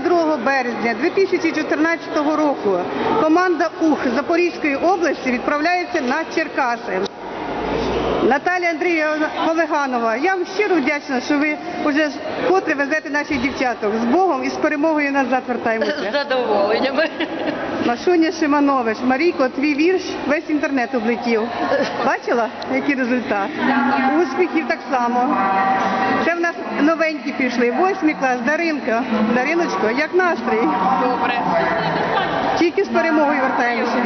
22 березня 2014 року команда УХ Запорізької області відправляється на Черкаси. Наталя Андріївна Полеганова, я вам щиро вдячна, що ви вже вкотре везете наших дівчаток з Богом і з перемогою назад вертаємося. З задоволенням. Машуня Шиманович, Марійко, твій вірш весь інтернет облетів. Бачила, який результат? Успіхів так само. Це в нас новенькі пішли. Восьмий клас, Даринка. Дариночко, як настрій? Добре. Тільки з перемогою вертаємося.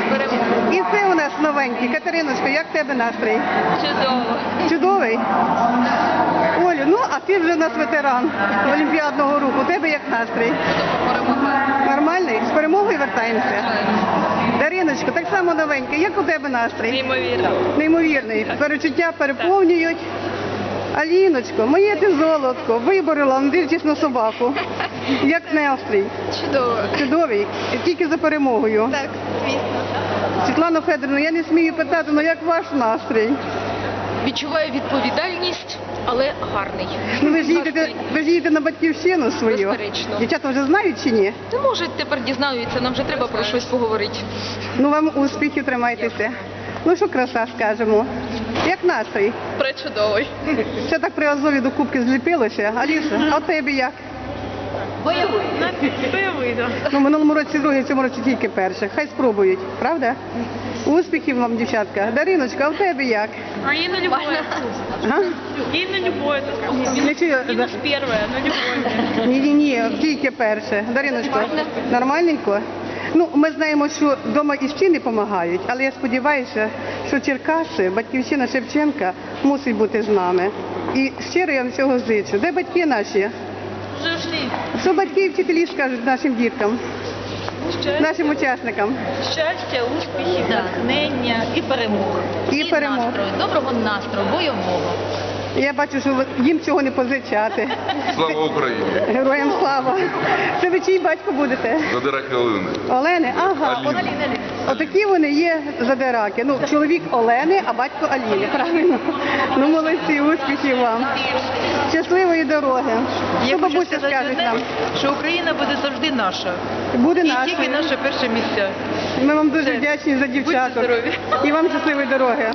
І це у нас новенький. Катериночко, як тебе настрій? Чудово. Чудовий? Олю, ну а ти вже у нас ветеран Олімпіадного руху. У тебе як настрій? Перемогою вертаємося? Дариночко, так само новеньке. Як у тебе настрій? Неймовірно. Неймовірний. Перечуття переповнюють. Аліночко, моє ти золотко, виборила, не дивлячись на собаку. Як настрій? Чудово. Чудовий. Тільки за перемогою. Так, звісно. Світлана Федоровна, я не смію питати, але як ваш настрій? Відчуваю відповідальність, але гарний. Ну ви ж їдете, ви ж їдете на батьківщину свою. Безперечно. Дівчата вже знають чи ні? Ну, може, тепер дізнаються, нам вже треба про щось поговорити. Ну вам успіхів, тримайтеся. Ну що краса скажемо. Як настрій? Пречудовий. Все так при Азові до кубки зліпилося. Аліса, а у тебе як? Бойовий. Бойовий, так. Ну, минулому році друге, в цьому році тільки перше. Хай спробують, правда? Успіхів вам, дівчатка. Дариночка, а в тебе як? А и на любое. Ага. И на любое. Не чую. Минус первое, на любое. Ні, ні, ні, тільки перше. Дариночко, нормальненько? Ну, ми знаємо, що вдома і стіни допомагають, але я сподіваюся, що Черкаси, батьківщина Шевченка мусить бути з нами. І щиро я вам цього зичу. Де батьки наші? Вже ушли. Що батьки і вчителі скажуть нашим діткам, Щастя, нашим учасникам? щастя, успіхів, натхнення і перемог. І перемог. настрою, доброго настрою, бойового. Я бачу, що їм цього не позичати. Слава Україні! Героям слава. Це ви чий батько будете? Задираки Олени. Олени? Ага. От, Аліни. Отакі вони є задираки. Ну, чоловік Олени, а батько Аліни. Правильно? Ну, молодці, успіхів вам. Щасливої дороги. Що бабуся скаже нам? що Україна буде завжди наша. Буде І наша. тільки наше перше місце. Ми вам дуже вдячні за дівчаток. здорові. І вам щасливої дороги.